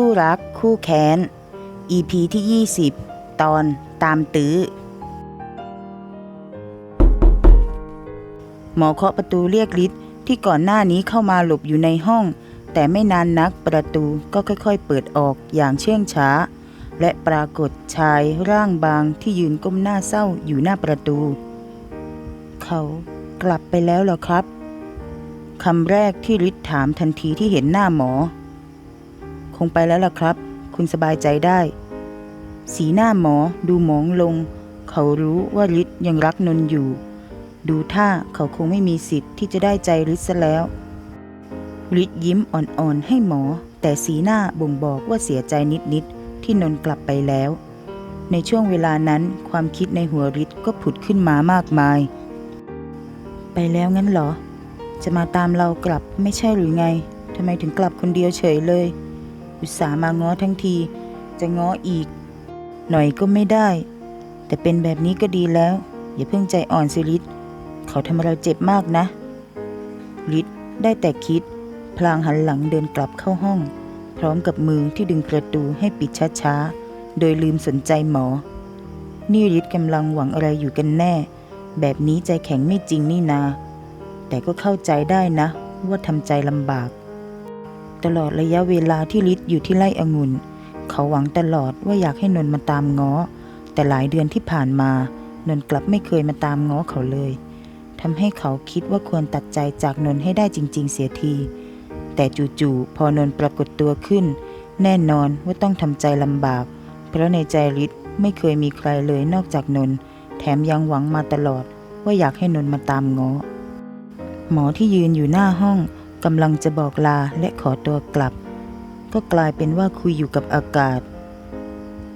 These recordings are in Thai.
คู่รักคู่แค้น EP ที่ 20 ตอนตามตื้อ หมอเคาะประตูเรียกลิศที่ก่อนหน้านี้เข้ามาหลบอยู่ในห้อง แต่ไม่นานนักประตูก็ค่อยๆ เปิดออกอย่างเชื่องช้า และปรากฏชายร่างบางที่ยืนก้มหน้าเศร้าอยู่หน้าประตู เขากลับไปแล้วเหรอครับคำแรกที่ฤทธิ์ถามทันทีที่เห็นหน้าหมอ คงไปแล้วล่ะครับ คุณสบายใจได้ สีหน้าหมอดูหมองลง เขารู้ว่าฤทธิ์ยังรักนนท์อยู่ ดูท่าเขาคงไม่มีสิทธิ์ที่จะได้ใจฤทธิ์ซะแล้วฤทธิ์ยิ้มอ่อนๆให้หมอ แต่สีหน้าบ่งบอกว่าเสียใจนิดๆที่นนท์กลับไปแล้ว ในช่วงเวลานั้นความคิดในหัวฤทธิ์ก็ผุดขึ้นมามากมาย ไปแล้วงั้นเหรอ จะมาตามเรากลับไม่ใช่หรือไงทำไมถึงกลับคนเดียวเฉยเลย อุตส่าห์มาง้อทั้งที จะง้ออีก หน่อยก็ไม่ได้ แต่เป็นแบบนี้ก็ดีแล้ว อย่าเพิ่งใจอ่อนสิลิศเขาทำเราเจ็บมากนะลิศได้แต่คิด พลางหันหลังเดินกลับเข้าห้อง พร้อมกับมือที่ดึงประตูให้ปิดช้าๆ โดยลืมสนใจหมอ นี่ฤทธิ์กำลังหวังอะไรอยู่กันแน่ แบบนี้ใจแข็งไม่จริงนี่นา แต่ก็เข้าใจได้นะ ว่าทำใจลำบาก ตลอดระยะเวลาที่ฤทธิ์อยู่ที่ไร่องุ่น เขาหวังตลอดว่าอยากให้นนท์มาตามง้อ แต่หลายเดือนที่ผ่านมานนท์กลับไม่เคยมาตามง้อเขาเลยทำให้เขาคิดว่าควรตัดใจจากนนท์ให้ได้จริง ๆ เสียที แต่จู่ๆพอนนปรากฏตัวขึ้น แน่นอนว่าต้องทำใจลำบาก เพราะในใจฤทธิ์ไม่เคยมีใครเลยนอกจากนนท์แถมยังหวังมาตลอดว่าอยากให้นนท์มาตามง้อหมอที่ยืนอยู่หน้าห้อง กำลังจะบอกลาและขอตัวกลับ ก็กลายเป็นว่าคุยอยู่กับอากาศ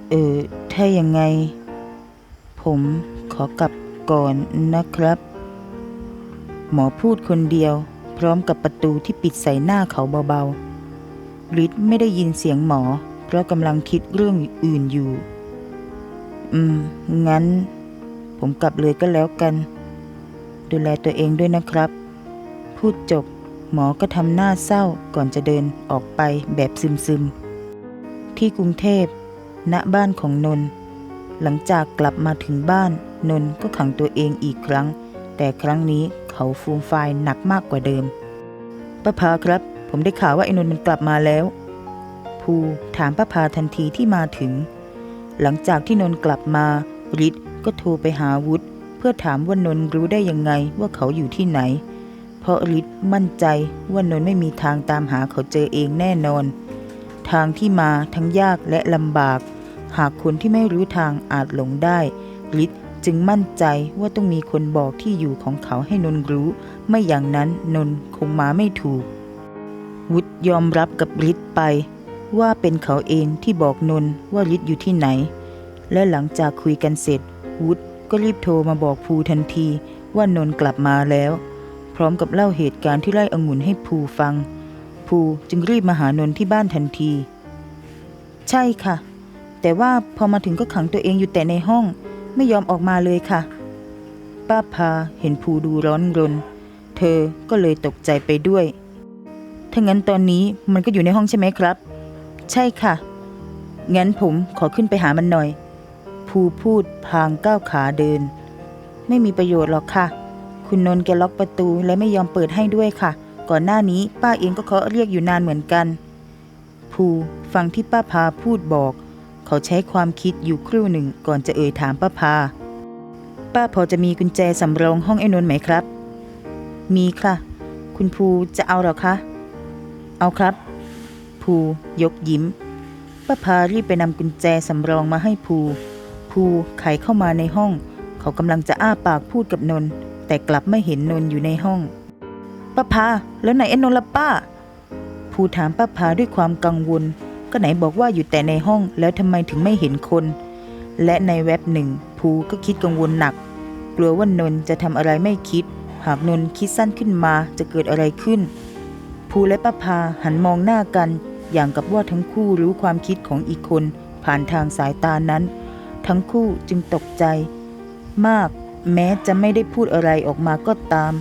เออ ถ้ายังไง ผมขอกลับก่อนนะครับ หมอพูดคนเดียว พร้อมกับประตูที่ปิดใส่หน้าเขาเบาๆฤทธิ์ไม่ได้ยินเสียงหมอ เพราะกำลังคิดเรื่องอื่นอยู่ อืม งั้น ผมกลับเลยก็แล้วกัน ดูแลตัวเองด้วยนะครับ พูดจบ หมอก็ทำหน้าเศร้าก่อนจะเดินออกไปแบบซึมๆ ที่กรุงเทพ ณบ้านของนนท์หลังจากกลับมาถึงบ้านนนท์ก็ขังตัวเองอีกครั้ง แต่ครั้งนี้เขาฟูมฟายหนักมากกว่าเดิมป้าพาครับ ผมได้ข่าวว่าไอ้นนท์มันกลับมาแล้ว ภูถามป้าพาทันทีที่มาถึง หลังจากที่นนท์กลับมาฤทธิ์ก็โทรไปหาวุฒเพื่อถามว่านนท์รู้ได้ยังไงว่าเขาอยู่ที่ไหน เพราะฤทธิ์มั่นใจว่านนท์ไม่มีทางตามหาเขาเจอเองแน่นอน ทางที่มาทั้งยากและลำบาก หากคนที่ไม่รู้ทางอาจหลงได้ฤทธิ์จึงมั่นใจว่าต้องมีคนบอกที่อยู่ของเขาให้นนท์รู้ ไม่อย่างนั้นนนท์คงมาไม่ถูก วุฒยอมรับกับฤทธิ์ไปว่าเป็นเขาเองที่บอกนนท์ว่าฤทธิ์อยู่ที่ไหน และหลังจากคุยกันเสร็จ วุฒก็รีบโทรมาบอกภูทันทีว่านนท์กลับมาแล้ว ร้อมกับเล่าเหตุการณ์ที่ไล่องุ่นให้ภูฟัง ภูจึงรีบมาหานนท์ที่บ้านทันที ใช่ค่ะ แต่ว่าพอมาถึงก็ขังตัวเองอยู่แต่ในห้อง ไม่ยอมออกมาเลยค่ะ ป้าพาเห็นภูดูร้อนรน เธอก็เลยตกใจไปด้วยถ้างั้นตอนนี้มันก็อยู่ในห้องใช่ไหมครับ ใช่ค่ะ งั้นผมขอขึ้นไปหามันหน่อย ภูพูดพางก้าวขาเดิน ไม่มีประโยชน์หรอกค่ะ คุณนนท์แกล็อกประตูและไม่ยอมเปิดให้ด้วยค่ะ ก่อนหน้านี้ป้าเองก็เคาะเรียกอยู่นานเหมือนกัน ภูฟังที่ป้าพาพูดบอก เขาใช้ความคิดอยู่ครู่หนึ่งก่อนจะเอ่ยถามป้าพา ป้าพอจะมีกุญแจสำรองห้องไอ้นนท์ไหมครับ มีค่ะ คุณภูจะเอาหรอคะ เอาครับ ภูยกยิ้มป้าพารีบไปนำกุญแจสำรองมาให้ภูภูไขเข้ามาในห้อง เขากำลังจะอ้าปากพูดกับนนท์ แต่กลับไม่เห็นนนท์อยู่ในห้องป้าพาแล้วไหนไอ้นนล่ะป้าภูถามป้าพาด้วยความกังวล ก็ไหนบอกว่าอยู่แต่ในห้องแล้วทำไมถึงไม่เห็นคน และในแว็บหนึ่งภูก็คิดกังวลหนัก กลัวว่านนท์จะทำอะไรไม่คิด หากนนท์คิดสั้นขึ้นมาจะเกิดอะไรขึ้น ภูและป้าพาหันมองหน้ากัน อย่างกับว่าทั้งคู่รู้ความคิดของอีกคน ผ่านทางสายตานั้น ทั้งคู่จึงตกใจ มาก แม้จะไม่ได้พูดอะไรออกมาก็ตาม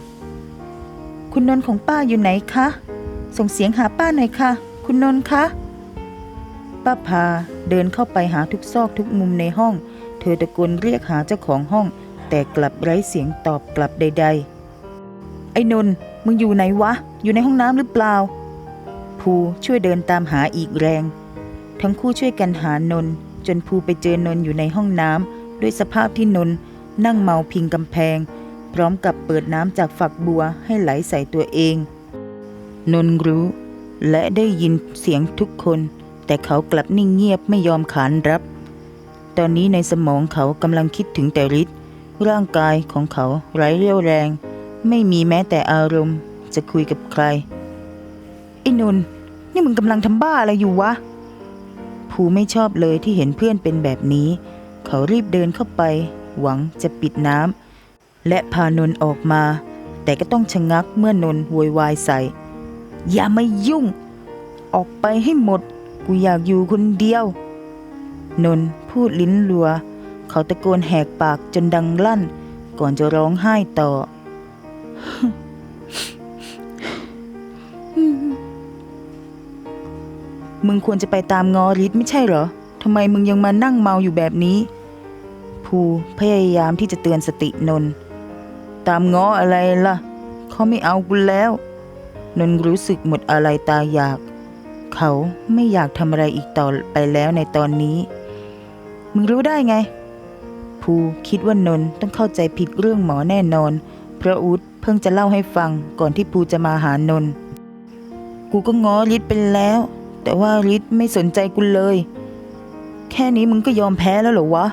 คุณนนท์ของป้าอยู่ไหนคะ ส่งเสียงหาป้าหน่อยค่ะ คุณนนท์คะ ป้าพาเดินเข้าไปหาทุกซอกทุกมุมในห้อง เธอตะโกนเรียกหาเจ้าของห้อง แต่กลับไร้เสียงตอบกลับใด ๆ ไอ้นนท์มึงอยู่ไหนวะ อยู่ในห้องน้ำหรือเปล่า ภูช่วยเดินตามหาอีกแรง ทั้งคู่ช่วยกันหานนท์จนภูไปเจอนนท์อยู่ในห้องน้ำด้วยสภาพที่นนท์ นั่งเมาพิงกำแพง พร้อมกับเปิดน้ำจากฝักบัวให้ไหลใส่ตัวเอง นนรู้ และได้ยินเสียงทุกคน แต่เขากลับนิ่งเงียบไม่ยอมขานรับ ตอนนี้ในสมองเขากำลังคิดถึงแต่ฤทธิ์ร่างกายของเขาไร้เรี่ยวแรง ไม่มีแม้แต่อารมณ์ จะคุยกับใครไอ้นนนี่มึงกำลังทำบ้าอะไรอยู่วะภูไม่ชอบเลยที่เห็นเพื่อนเป็นแบบนี้ เขารีบเดินเข้าไป หวังจะปิดน้ำและพานนออกมา แต่ก็ต้องชะงักเมื่อนนท์โวยวายใส่ อย่ามายุ่ง ออกไปให้หมด กูอยากอยู่คนเดียว นนท์พูดลิ้นรัว เขาตะโกนแหกปากจนดังลั่น ก่อนจะร้องไห้ต่อ มึงควรจะไปตามงอริดไม่ใช่เหรอทำไมมึงยังมานั่งเมาอยู่แบบนี้ ภูพยายามที่จะเตือนสตินนท์ตามง้ออะไรล่ะ เขาไม่เอากูแล้ว นนท์รู้สึกหมดอะไรตาอยาก เขาไม่อยากทำอะไรอีกต่อไปแล้วในตอนนี้ มึงรู้ได้ไง ภูคิดว่านนท์ต้องเข้าใจผิดเรื่องหมอแน่นอนเพราะอูดเพิ่งจะเล่าให้ฟังก่อนที่ภูจะมาหานนท์กูก็ง้อริดไปแล้ว แต่ว่าริดไม่สนใจกูเลย แค่นี้มึงก็ยอมแพ้แล้วเหรอวะ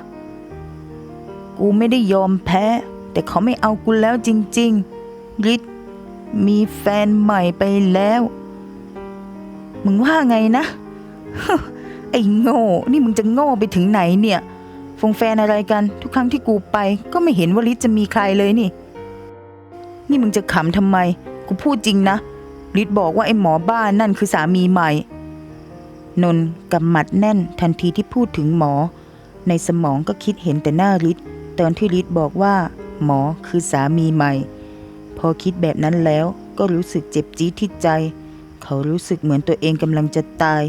กูไม่ได้ยอมแพ้ แต่เขาไม่เอากูแล้วจริงๆริดมีแฟนใหม่ไปแล้ว มึงว่าไงนะ ไอ้โง่ นี่มึงจะโง่ไปถึงไหนเนี่ยฟงแฟนอะไรกัน ทุกครั้งที่กูไปก็ไม่เห็นว่าลิศจะมีใครเลยนี่ นี่มึงจะขำทำไม กูพูดจริงนะลิศบอกว่าไอ้หมอบ้านนั่นคือสามีใหม่ นนกำหมัดแน่นทันทีที่พูดถึงหมอ ในสมองก็คิดเห็นแต่หน้าลิศ ตอนที่ลิศบอกว่า หมอคือสามีใหม่ พอคิดแบบนั้นแล้วก็รู้สึกเจ็บจี๊ดที่ใจ เขารู้สึกเหมือนตัวเองกำลังจะตาย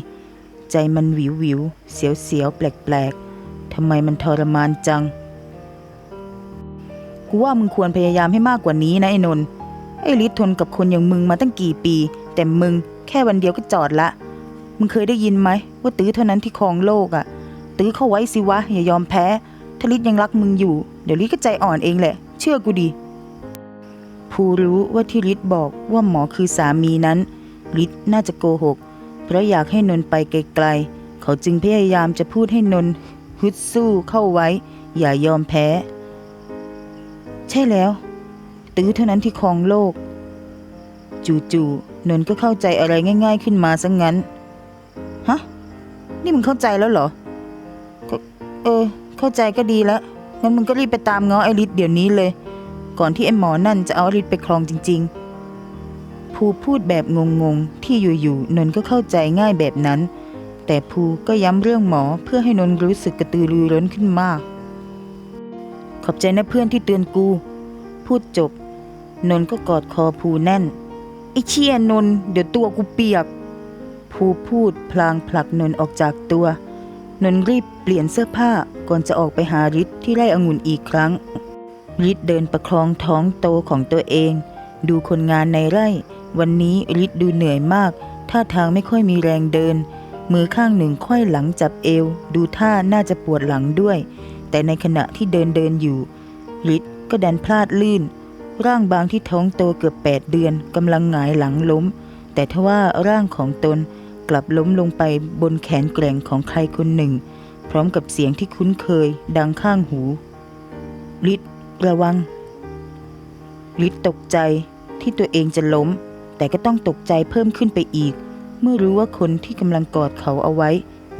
ใจมันวิววิวเสียวเสียวๆแปลกทำไมมันทรมานจัง กูว่ามึงควรพยายามให้มากกว่านี้นะไอ้นนท์ไอ้ลิศทนกับคนอย่างมึงมาตั้งกี่ปี แต่มึงแค่วันเดียวก็จอดละ มึงเคยได้ยินไหมว่าตื้อเท่านั้นที่ครองโลกอะ่ะ ตื้อเข้าไว้สิวะอย่ายอมแพ้ ถ้าลิศยังรักมึงอยู่ เดี๋ยวลิศก็ใจอ่อนเองแหละ เชื่อกูดิภูรู้ว่าที่ลิศบอกว่าหมอคือสามีนั้นลิศน่าจะโกหก เพราะอยากให้นนไปไกลๆ เขาจึงพยายามจะพูดให้นนฮึดสู้เข้าไว้ อย่ายอมแพ้ ใช่แล้ว ตื้อเท่านั้นที่ครองโลก จู่ๆนนก็เข้าใจอะไรง่าย ๆ ขึ้นมาซะงงั้น ฮะ นี่มึงเข้าใจแล้วเหรอ ก็ เออ เข้าใจก็ดีแล้ว งั้นมึงก็รีบไปตามง้อไอริสเดี๋ยวนี้เลย ก่อนที่ไอหมอนั่นจะเอาไอริสไปครองจริง ๆ ภูพูดแบบงงๆ ที่อยู่ๆนนก็เข้าใจง่ายแบบนั้น แต่ภูก็ย้ำเรื่องหมอเพื่อให้นนรู้สึกกระตือรือร้นขึ้นมาก ขอบใจนะเพื่อนที่เตือนกู พูดจบ นนก็กอดคอภูแน่นไอ้เชี่ยนน เดี๋ยวตัวกูเปียกภูพูดพลางผลักนนออกจากตัว นนรีบเปลี่ยนเสื้อผ้าก่อนจะออกไปหาฤทธิ์ที่ไร่องุ่นอีกครั้งฤทธิ์เดินประคองท้องโตของตัวเอง ดูคนงานในไร่ วันนี้ฤทธิ์ดูเหนื่อยมาก ท่าทางไม่ค่อยมีแรงเดิน มือข้างหนึ่งค่อยหลังจับเอว ดูท่าน่าจะปวดหลังด้วย แต่ในขณะที่เดินเดินอยู่ฤทธิ์ก็ดันพลาดลื่น ร่างบางที่ท้องโตเกือบแปดเดือนกำลังหงายหลังล้ม แต่ทว่าร่างของตน กลับล้มลงไปบนแขนแกร่งของใครคนหนึ่ง พร้อมกับเสียงที่คุ้นเคยดังข้างหูฤทธิ์ระวังฤทธิ์ตกใจที่ตัวเองจะล้ม แต่ก็ต้องตกใจเพิ่มขึ้นไปอีก เมื่อรู้ว่าคนที่กำลังกอดเขาเอาไว้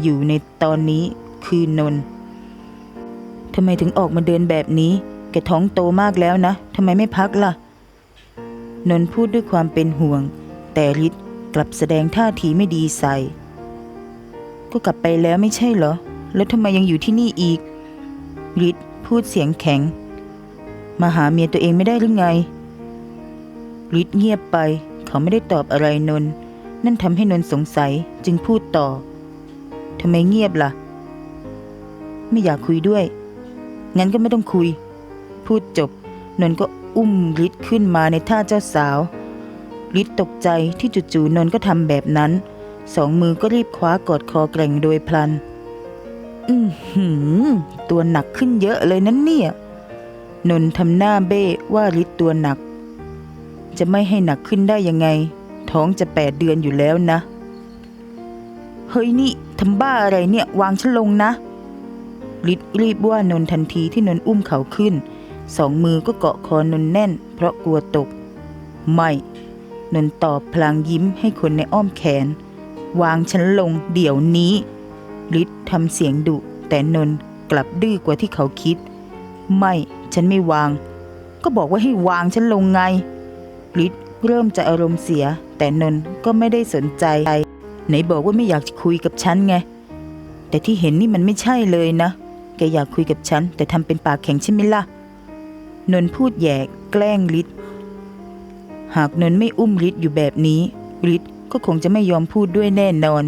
อยู่ในตอนนี้คือนนท์ทำไมถึงออกมาเดินแบบนี้ แกท้องโตมากแล้วนะทำไมไม่พักล่ะ นนท์พูดด้วยความเป็นห่วง แต่ฤทธิ์ กลับแสดงท่าทีไม่ดีใส่ ก็กลับไปแล้วไม่ใช่เหรอ แล้วทำไมยังอยู่ที่นี่อีกฤทธิ์พูดเสียงแข็ง มาหาเมียตัวเองไม่ได้หรือไงฤทธิ์เงียบไป เขาไม่ได้ตอบอะไรนนท์นั่นทำให้นนท์สงสัยจึงพูดต่อทำไมเงียบล่ะ ไม่อยากคุยด้วย งั้นก็ไม่ต้องคุย พูดจบ นนท์ก็อุ้มฤทธิ์ขึ้นมาในท่าเจ้าสาว ฤทธิ์ตกใจที่จู่ๆนนก็ทำแบบนั้น สองมือก็รีบคว้ากอดคอแกร่งโดยพลัน อือหือ ตัวหนักขึ้นเยอะเลยนั้นเนี่ย นนทำหน้าเบ้ว่าฤทธิ์ตัวหนัก จะไม่ให้หนักขึ้นได้ยังไง ท้องจะแปดเดือนอยู่แล้วนะ เฮ้ยนี่ทำบ้าอะไรเนี่ยวางฉันลงนะฤทธิ์รีบว่านนทันทีที่นนอุ้มเขาขึ้น สองมือก็เกาะคอนนแน่น เพราะกลัวตก ไม่ นนตอบพลางยิ้มให้คนในอ้อมแขน วางฉันลงเดี๋ยวนี้ฤทธิ์ทำเสียงดุ แต่นนกลับดื้อกว่าที่เขาคิด ไม่ฉันไม่วาง ก็บอกว่าให้วางฉันลงไงฤทธิ์เริ่มจะอารมณ์เสีย แต่นนก็ไม่ได้สนใจ ไหนบอกว่าไม่อยากคุยกับฉันไง แต่ที่เห็นนี่มันไม่ใช่เลยนะ แกอยากคุยกับฉัน แต่ทำเป็นปากแข็งใช่ไหมล่ะ นนพูดแย่แกล้งฤทธิ์ หากนนไม่อุ้มฤทธิ์อยู่แบบนี้ฤทธิ์ก็คงจะไม่ยอมพูดด้วยแน่นอน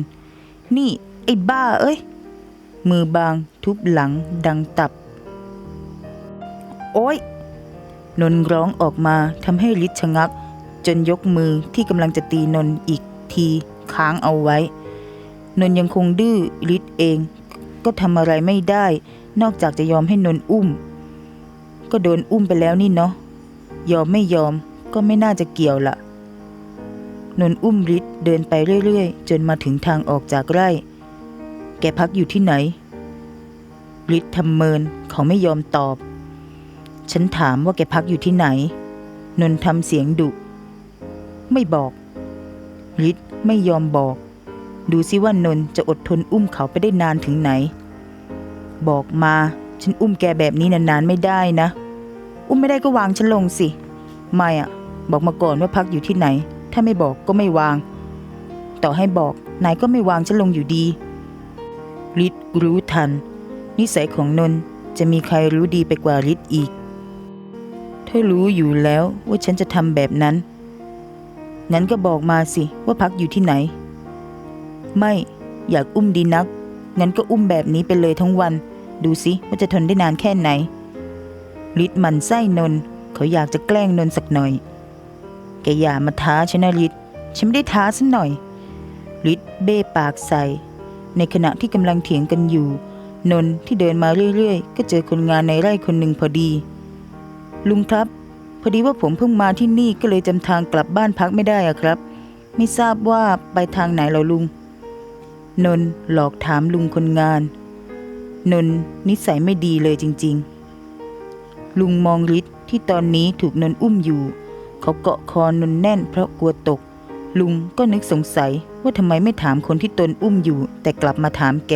นี่ ไอ้บ้าเอ้ย มือบางทุบหลังดังตับ โอ๊ยนนร้องออกมาทำให้ฤทธิ์ชะงัก จนยกมือที่กำลังจะตีนนอีกทีค้างเอาไว้ นนยังคงดื้อฤทธิ์เอง ก็ทำอะไรไม่ได้ นอกจากจะยอมให้นนอุ้ม ก็โดนอุ้มไปแล้วนี่เนาะยอมไม่ยอม ก็ไม่น่าจะเกี่ยวละนนท์อุ้มฤทธิ์เดินไปเรื่อยๆ จนมาถึงทางออกจากไร่ แกพักอยู่ที่ไหนฤทธิ์ทำเมินเขาไม่ยอมตอบ ฉันถามว่าแกพักอยู่ที่ไหน นนท์ทำเสียงดุ ไม่บอกฤทธิ์ไม่ยอมบอก ดูซิว่านนท์จะอดทนอุ้มเขาไปได้นานถึงไหน บอกมา ฉันอุ้มแกแบบนี้นานๆไม่ได้นะ อุ้มไม่ได้ก็วางฉันลงสิ ไม่อะ บอกมาก่อนว่าพักอยู่ที่ไหน ถ้าไม่บอกก็ไม่วาง ต่อให้บอกนายก็ไม่วางฉันลงอยู่ดีฤทธิ์รู้ทัน นิสัยของนนท์จะมีใครรู้ดีไปกว่าฤทธิ์อีกถ้ารู้อยู่แล้วว่าฉันจะทำแบบนั้น งั้นก็บอกมาสิว่าพักอยู่ที่ไหน ไม่อยากอุ้มดีนัก งั้นก็อุ้มแบบนี้ไปเลยทั้งวัน ดูสิว่าจะทนได้นานแค่ไหนฤทธิ์มันไส้นนท์เขาอยากจะแกล้งนนท์สักหน่อย แกอย่ามาท้าฉันนะฤทธิ์ฉันไม่ได้ท้าสักหน่อยฤทธิ์เบ้ปากใส่ ในขณะที่กำลังเถียงกันอยู่ นนท์ที่เดินมาเรื่อยๆ ก็เจอคนงานในไร่คนหนึ่งพอดี ลุงครับ พอดีว่าผมเพิ่งมาที่นี่ก็เลยจำทางกลับบ้านพักไม่ได้อะครับ ไม่ทราบว่าไปทางไหนเหรอลุง นนท์หลอกถามลุงคนงาน นนท์นิสัยไม่ดีเลยจริง ๆ ลุงมองฤทธิ์ที่ตอนนี้ถูกนนท์อุ้มอยู่ เขาเกาะคอนนแน่นเพราะกลัวตก ลุงก็นึกสงสัยว่าทำไมไม่ถามคนที่ตนอุ้มอยู่ แต่กลับมาถามแก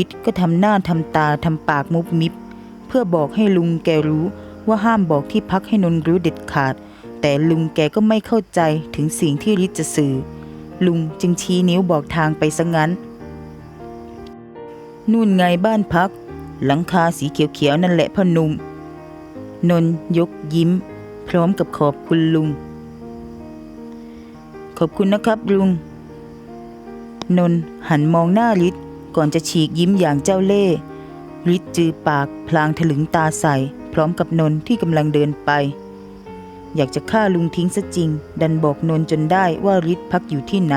ฤทธิ์ก็ทำหน้าทำตาทำปากมุบมิบ เพื่อบอกให้ลุงแกรู้ว่าห้ามบอกที่พักให้นนรู้เด็ดขาด แต่ลุงแกก็ไม่เข้าใจถึงสิ่งที่ฤทธิ์จะสื่อ ลุงจึงชี้นิ้วบอกทางไปซะงั้น นู่นไงบ้านพัก หลังคาสีเขียวๆนั่นแหละพ่อหนุ่มนนยกยิ้ม พร้อมกับขอบคุณลุง ขอบคุณนะครับลุง นนท์หันมองหน้าฤทธิ์ก่อนจะฉีกยิ้มอย่างเจ้าเล่ห์ฤทธิ์จือปากพลางถลึงตาใส่พร้อมกับนนท์ที่กำลังเดินไป อยากจะฆ่าลุงทิ้งซะจริง ดันบอกนนท์จนได้ว่าฤทธิ์พักอยู่ที่ไหน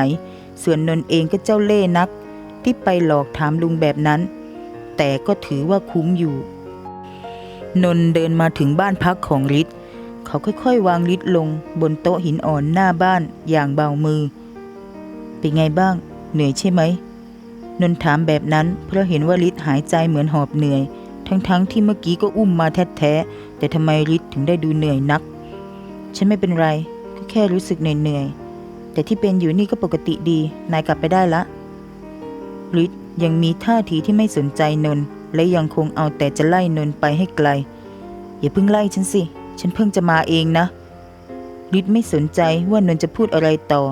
ส่วนนนท์เองก็เจ้าเล่ห์นัก ที่ไปหลอกถามลุงแบบนั้น แต่ก็ถือว่าคุ้มอยู่ นนท์เดินมาถึงบ้านพักของฤทธิ์ เขาค่อยๆ วางฤทธิ์ลงบนโต๊ะหินอ่อนหน้าบ้านอย่างเบามือ เป็นไงบ้าง เหนื่อยใช่ไหม นนถามแบบนั้นเพราะเห็นว่าฤทธิ์หายใจเหมือนหอบเหนื่อย ทั้งๆที่เมื่อกี้ก็อุ้มมาแท้ๆแต่ทำไมฤทธิ์ถึงได้ดูเหนื่อยนัก ฉันไม่เป็นไร ก็แค่รู้สึกเหนื่อยๆแต่ที่เป็นอยู่นี่ก็ปกติดี นายกลับไปได้ละฤทธิ์ยังมีท่าทีที่ไม่สนใจนนและยังคงเอาแต่จะไล่นนไปให้ไกล อย่าเพิ่งไล่ฉันสิ ฉันเพิ่งจะมาเองนะฤทธิ์ไม่สนใจว่านนท์จะพูดอะไรต่อ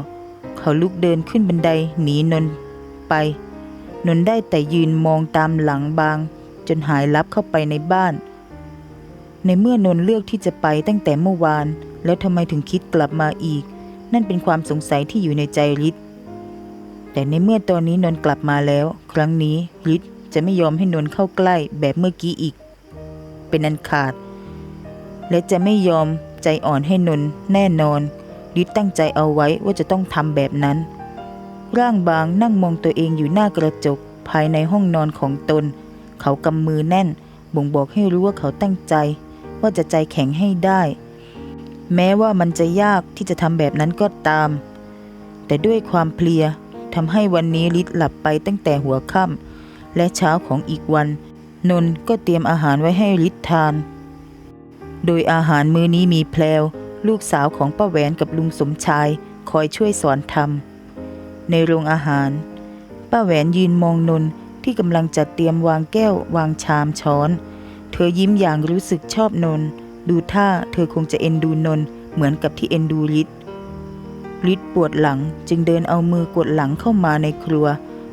เขาลุกเดินขึ้นบันไดหนีนนท์ไป นนท์ได้แต่ยืนมองตามหลังบาง จนหายลับเข้าไปในบ้าน ในเมื่อนนท์เลือกที่จะไปตั้งแต่เมื่อวาน แล้วทำไมถึงคิดกลับมาอีก นั่นเป็นความสงสัยที่อยู่ในใจฤทธิ์แต่ในเมื่อตอนนี้นนท์กลับมาแล้ว ครั้งนี้ฤทธิ์จะไม่ยอมให้นนท์เข้าใกล้แบบเมื่อกี้อีก เป็นอันขาด และจะไม่ยอมใจอ่อนให้นนท์แน่นอนฤทธิ์ตั้งใจเอาไว้ว่าจะต้องทำแบบนั้น ร่างบางนั่งมองตัวเองอยู่หน้ากระจกภายในห้องนอนของตน เขากำมือแน่น บ่งบอกให้รู้ว่าเขาตั้งใจ ว่าจะใจแข็งให้ได้ แม้ว่ามันจะยากที่จะทำแบบนั้นก็ตาม แต่ด้วยความเพลียทำให้วันนี้ลิศหลับไปตั้งแต่หัวค่ำและเช้าของอีกวัน นนท์ก็เตรียมอาหารไว้ให้ลิศทาน โดยอาหารมื้อนี้มีแพลว ลูกสาวของป้าแหวนกับลุงสมชาย คอยช่วยสอนทำในโรงอาหาร ป้าแหวนยืนมองนนที่กำลังจัดเตรียมวางแก้ว วางชามช้อน เธอยิ้มอย่างรู้สึกชอบนน ดูท่าเธอคงจะเอ็นดูนนเหมือนกับที่เอ็นดูลิศลิศปวดหลังจึงเดินเอามือกดหลังเข้ามาในครัว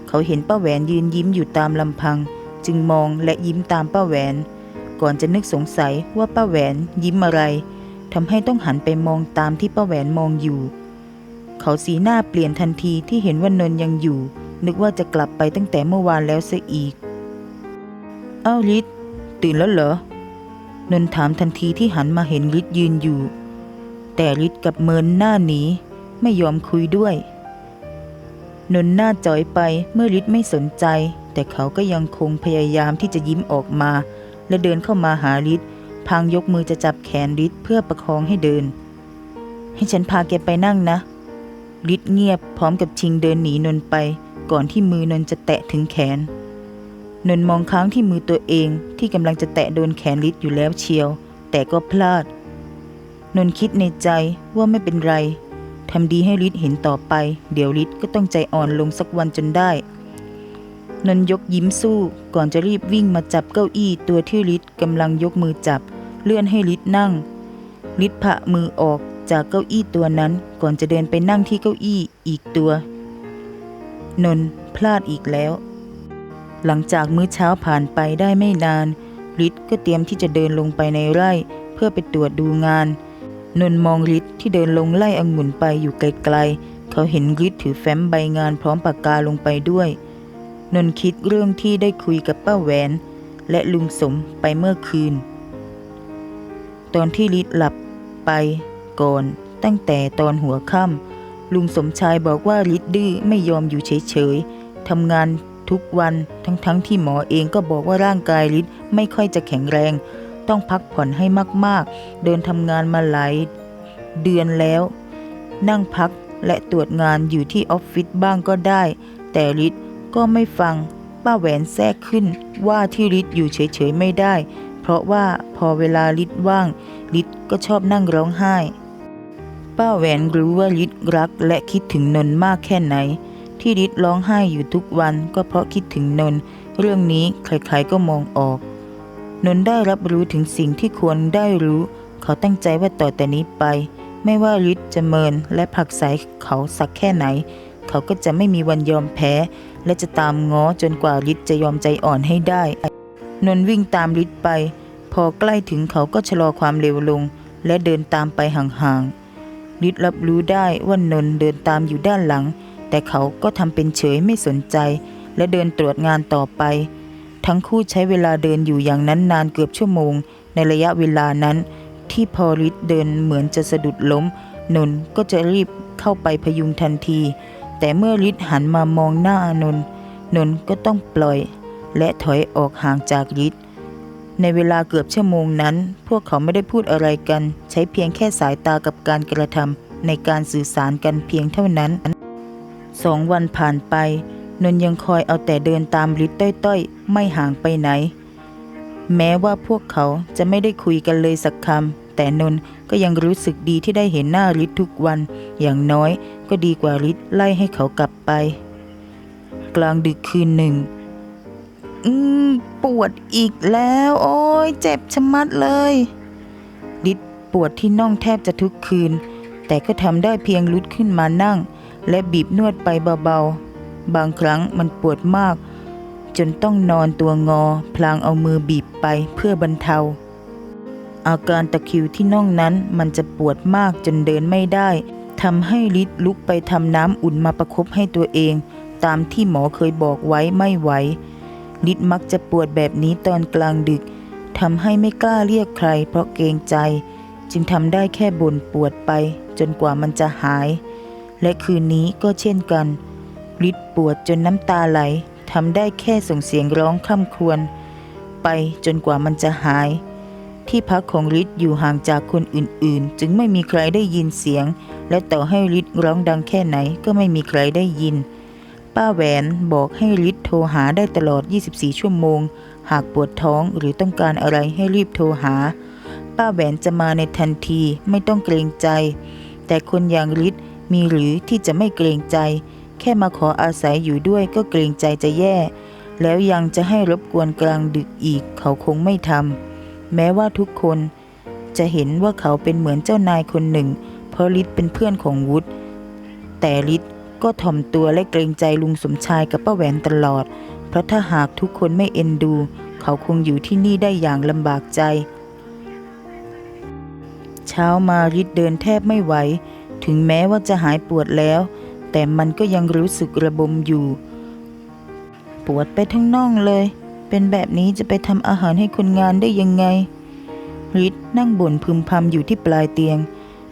เขาเห็นป้าแหวนยืนยิ้มอยู่ตามลำพัง จึงมองและยิ้มตามป้าแหวน ก่อนจะนึกสงสัยว่าป้าแหวนยิ้มอะไรทำให้ต้องหันไปมองตามที่ป้าแหวนมองอยู่ เขาสีหน้าเปลี่ยนทันทีที่เห็นว่านนท์ยังอยู่ นึกว่าจะกลับไปตั้งแต่เมื่อวานแล้วเสียอีก เอ้าลิศตื่นแล้วเหรอ นนท์ถามทันทีที่หันมาเห็นลิศยืนอยู่ แต่ลิศกับเมินหน้าหนีไม่ยอมคุยด้วย นนท์หน้าจ่อยไปเมื่อลิศไม่สนใจ แต่เขาก็ยังคงพยายามที่จะยิ้มออกมา และเดินเข้ามาหาลิศพางยกมือจะจับแขนลิศเพื่อประคองให้เดิน ให้ฉันพาแกไปนั่งนะลิศเงียบพร้อมกับชิงเดินหนีนนท์ไป ก่อนที่มือนนท์จะแตะถึงแขน นนท์มองค้างที่มือตัวเองที่กำลังจะแตะโดนแขนลิศอยู่แล้วเชียว แต่ก็พลาด นนท์คิดในใจว่าไม่เป็นไรทำดีให้ลิศเห็นต่อไป เดี๋ยวลิศก็ต้องใจอ่อนลงสักวันจนได้ นนยกยิ้มสู้ก่อนจะรีบวิ่งมาจับเก้าอี้ตัวที่ลิศกำลังยกมือจับ เลื่อนให้ลิศนั่งลิศผะมือออกจากเก้าอี้ตัวนั้นก่อนจะเดินไปนั่งที่เก้าอี้อีกตัว นนพลาดอีกแล้ว หลังจากมื้อเช้าผ่านไปได้ไม่นานฤทธิ์ก็เตรียมที่จะเดินลงไปในไร่ เพื่อไปตรวจดูงาน นนมองฤทธิ์ที่เดินลงไล่องุ่นไปอยู่ไกลๆ เขาเห็นฤทธิ์ถือแฟ้มใบงานพร้อมปากกาลงไปด้วย นนคิดเรื่องที่ได้คุยกับป้าแหวน และลุงสมไปเมื่อคืน ตอนที่ฤทธิ์หลับไปก่อนตั้งแต่ตอนหัวค่ำลุงสมชายบอกว่าฤทธิ์ดื้อไม่ยอมอยู่เฉยๆทำงานทุกวันทั้งๆทที่หมอเองก็บอกว่าร่างกายฤทธิ์ไม่ค่อยจะแข็งแรง ต้องพักผ่อนให้มากๆ เดินทำงานมาหลายเดือนแล้ว นั่งพักและตรวจงานอยู่ที่ออฟฟิศบ้างก็ได้ แต่ฤทธิ์ ก็ไม่ฟัง ป้าแหวนแทรกขึ้นว่าที่ฤทธิ์อยู่เฉยๆไม่ได้ เพราะว่าพอเวลาฤทธิ์ว่างฤทธิ์ก็ชอบนั่งร้องไห้ ป้าแหวนรู้ว่าฤทธิ์รักและคิดถึงนนท์มากแค่ไหน ที่ฤทธิ์ร้องไห้อยู่ทุกวันก็เพราะคิดถึงนนท์เรื่องนี้ใครๆก็มองออก นนท์ได้รับรู้ถึงสิ่งที่ควรได้รู้ เขาตั้งใจว่าต่อแต่นี้ไป ไม่ว่าฤทธิ์จะเมินและผักไสเขาสักแค่ไหน เขาก็จะไม่มีวันยอมแพ้ และจะตามง้อจนกว่าฤทธิ์จะยอมใจอ่อนให้ได้ นนท์วิ่งตามฤทธิ์ไป พอใกล้ถึงเขาก็ชะลอความเร็วลง และเดินตามไปห่างๆฤทธิ์รับรู้ได้ว่านนท์เดินตามอยู่ด้านหลัง แต่เขาก็ทำเป็นเฉยไม่สนใจ และเดินตรวจงานต่อไป ทั้งคู่ใช้เวลาเดินอยู่อย่างนั้นนานเกือบชั่วโมง ในระยะเวลานั้น ที่พอฤทธิ์เดินเหมือนจะสะดุดล้ม นนท์ก็จะรีบเข้าไปพยุงทันที แต่เมื่อฤทธิ์หันมามองหน้านนท์นนท์ก็ต้องปล่อย และถอยออกห่างจากฤทธิ์ในเวลาเกือบชั่วโมงนั้น พวกเขาไม่ได้พูดอะไรกัน ใช้เพียงแค่สายตากับการกระทำในการสื่อสารกันเพียงเท่านั้นสองวันผ่านไป นนท์ยังคอยเอาแต่เดินตามฤทธิ์ต้อยๆ ไม่ห่างไปไหน แม้ว่าพวกเขาจะไม่ได้คุยกันเลยสักคำแต่นนท์ก็ยังรู้สึกดีที่ได้เห็นหน้าฤทธิ์ทุกวันอย่างน้อย ก็ดีกว่าฤทธิ์ไล่ให้เขากลับไป กลางดึกคืนหนึ่ง อืม ปวดอีกแล้ว โอ้ยเจ็บชะมัดเลยฤทธิ์ปวดที่น่องแทบจะทุกคืน แต่ก็ทำได้เพียงลุกขึ้นมานั่ง และบีบนวดไปเบาๆ บางครั้งมันปวดมาก จนต้องนอนตัวงอ พลางเอามือบีบไปเพื่อบรรเทาอาการตะคิวที่น่องนั้นมันจะปวดมากจนเดินไม่ได้ ทำให้ฤทธิ์ลุกไปทำน้ำอุ่นมาประคบให้ตัวเอง ตามที่หมอเคยบอกไว้ไม่ไหวลิศมักจะปวดแบบนี้ตอนกลางดึกทำให้ไม่กล้าเรียกใคร เพราะเกรงใจ จึงทำได้แค่บ่นปวดไป จนกว่ามันจะหาย และคืนนี้ก็เช่นกันลิศปวดจนน้ำตาไหลทำได้แค่ส่งเสียงร้องคร่ำครวญไปจนกว่ามันจะหาย ที่พักของฤทธิ์อยู่ห่างจากคนอื่นๆ จึงไม่มีใครได้ยินเสียง และต่อให้ฤทธิ์ร้องดังแค่ไหนก็ไม่มีใครได้ยิน ป้าแหวนบอกให้ฤทธิ์โทรหาได้ตลอด 24 ชั่วโมง หากปวดท้องหรือต้องการอะไรให้รีบโทรหา ป้าแหวนจะมาในทันทีไม่ต้องเกรงใจ แต่คนอย่างฤทธิ์มีหรือที่จะไม่เกรงใจ แค่มาขออาศัยอยู่ด้วยก็เกรงใจจะแย่ แล้วยังจะให้รบกวนกลางดึกอีกเขาคงไม่ทำแม้ว่าทุกคนจะเห็นว่าเขาเป็นเหมือนเจ้านายคนหนึ่ง ราะฤทธิ์เป็นเพื่อนของวุฒิแต่ฤทธิ์ก็ถ่อมตัวและเกรงใจลุงสมชายกับป้าแหวนตลอด เพราะถ้าหากทุกคนไม่เอ็นดู เขาคงอยู่ที่นี่ได้อย่างลำบากใจ เช้ามาฤทธิ์เดินแทบไม่ไหว ถึงแม้ว่าจะหายปวดแล้ว แต่มันก็ยังรู้สึกระบมอยู่ ปวดไปทั้งน่องเลย เป็นแบบนี้จะไปทำอาหารให้คนงานได้ยังไงฤทธิ์นั่งบ่นพึมพำอยู่ที่ปลายเตียง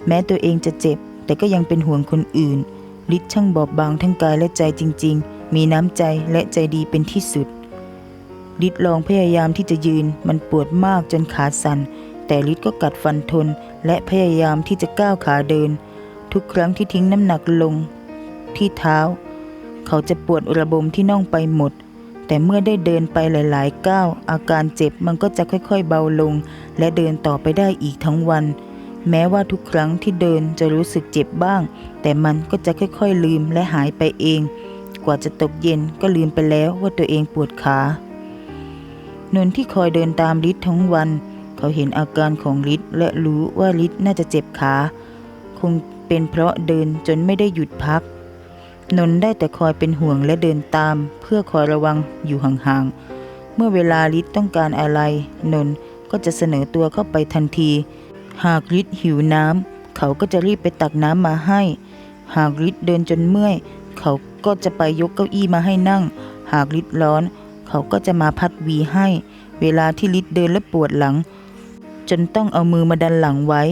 แม้ตัวเองจะเจ็บ แต่ก็ยังเป็นห่วงคนอื่นฤทธิ์ช่างบอบบางทั้งกายและใจจริง ๆ มีน้ำใจและใจดีเป็นที่สุดฤทธิ์ลองพยายามที่จะยืน มันปวดมากจนขาสั่น แต่ฤทธิ์ก็กัดฟันทน และพยายามที่จะก้าวขาเดิน ทุกครั้งที่ทิ้งน้ำหนักลง ที่เท้า เขาจะปวดระบมที่น่องไปหมด แต่เมื่อได้เดินไปหลาย ๆ ก้าวอาการเจ็บมันก็จะค่อยๆเบาลง และเดินต่อไปได้อีกทั้งวัน แม้ว่าทุกครั้งที่เดินจะรู้สึกเจ็บบ้าง แต่มันก็จะค่อยๆลืมและหายไปเอง กว่าจะตกเย็นก็ลืมไปแล้วว่าตัวเองปวดขานนที่คอยเดินตามฤทธิ์ทั้งวัน เขาเห็นอาการของฤทธิ์และรู้ว่าฤทธิ์น่าจะเจ็บขา คงเป็นเพราะเดินจนไม่ได้หยุดพัก นนได้แต่คอยเป็นห่วงและเดินตาม เพื่อคอยระวังอยู่ห่างๆ เมื่อเวลาฤทธิ์ต้องการอะไร นนก็จะเสนอตัวเข้าไปทันที หากฤทธิ์หิวน้ำเขาก็จะรีบไปตักน้ำมาให้ หากฤทธิ์เดินจนเมื่อย เขาก็จะไปยกเก้าอี้มาให้นั่ง หากฤทธิ์ร้อน เขาก็จะมาพัดวีให้ เวลาที่ฤทธิ์เดินและปวดหลัง จนต้องเอามือมาดันหลังไว้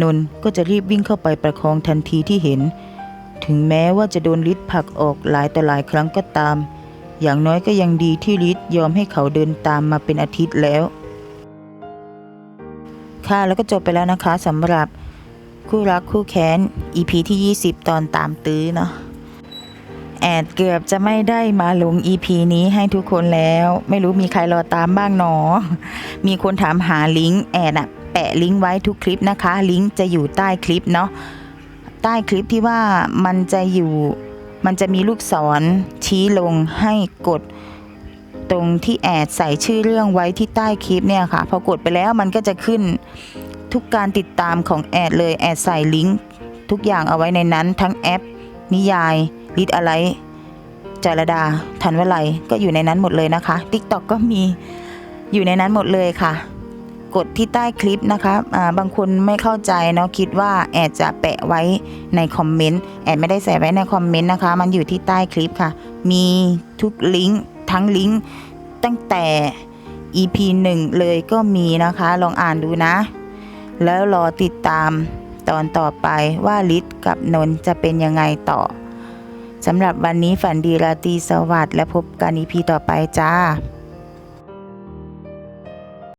นนท์ก็จะรีบวิ่งเข้าไปประคองทันทีที่เห็น ถึงแม้ว่าจะโดนฤทธิ์ผลักออกหลายต่อหลายครั้งก็ตาม อย่างน้อยก็ยังดีที่ฤทธิ์ยอมให้เขาเดินตามมาเป็นอาทิตย์แล้ว ค่ะ แล้วก็จบไปแล้วนะคะสำหรับคู่รักคู่แค้น EP ที่ 20 ตอนตามตื้อเนาะแอดเกือบจะไม่ได้มาลง EP นี้ให้ทุกคนแล้ว ไม่รู้มีใครรอตามบ้างหนอ มีคนถามหาลิงก์แอดอะแปะลิงก์ไว้ทุกคลิปนะคะ ลิงก์จะอยู่ใต้คลิปเนาะใต้คลิปที่ว่ามันจะอยู่มันจะมีลูกศรชี้ลงให้กด ตรงที่แอดใส่ชื่อเรื่องไว้ที่ใต้คลิปเนี่ยค่ะ พอกดไปแล้วมันก็จะขึ้นทุกการติดตามของแอดเลยแอดใส่ลิงก์ทุกอย่างเอาไว้ในนั้น ทั้งแอป นิยายลิดอะไรจารดาทันวลัยก็อยู่ในนั้นหมดเลยนะคะ TikTok ก็มีอยู่ในนั้นหมดเลยค่ะ กดที่ใต้คลิปนะคะอ่าบางคนไม่เข้าใจเนาะคิดว่าแอดจะแปะไว้ในคอมเมนต์แอดไม่ได้ใส่ไว้ในคอมเมนต์นะคะ มันอยู่ที่ใต้คลิปค่ะ มีทุกลิงก์ ทั้งลิงก์ตั้งแต่ EP 1 เลยก็มีนะคะ ลองอ่านดูนะ แล้วรอติดตามตอนต่อไปว่าลิศกับนนท์จะเป็นยังไงต่อสำหรับวันนี้ฝันดีราตรีสวัสดิ์และพบกัน EP ต่อไปจ้า